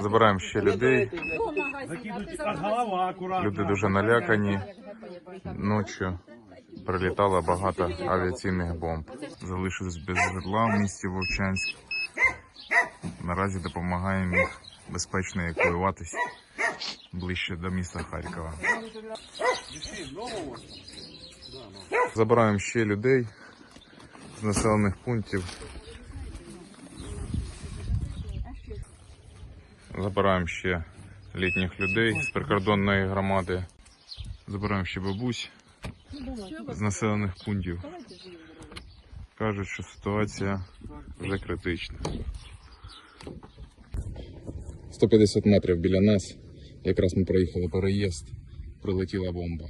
Забираємо ще людей. Закидуйте, голова акуратно. Люди дуже налякані. Ночі прилітало багато авіаційних бомб. Залишились без житла в місті Вовчанськ. Наразі допомагаємо їх безпечно евакуюватись ближче до міста Харкова. Забираємо ще людей з населених пунктів. Забираємо ще літніх людей з прикордонної громади. Забираємо ще бабусь з населених пунктів. Кажуть, що ситуація вже критична. 150 метрів біля нас, якраз ми проїхали переїзд, прилетіла бомба.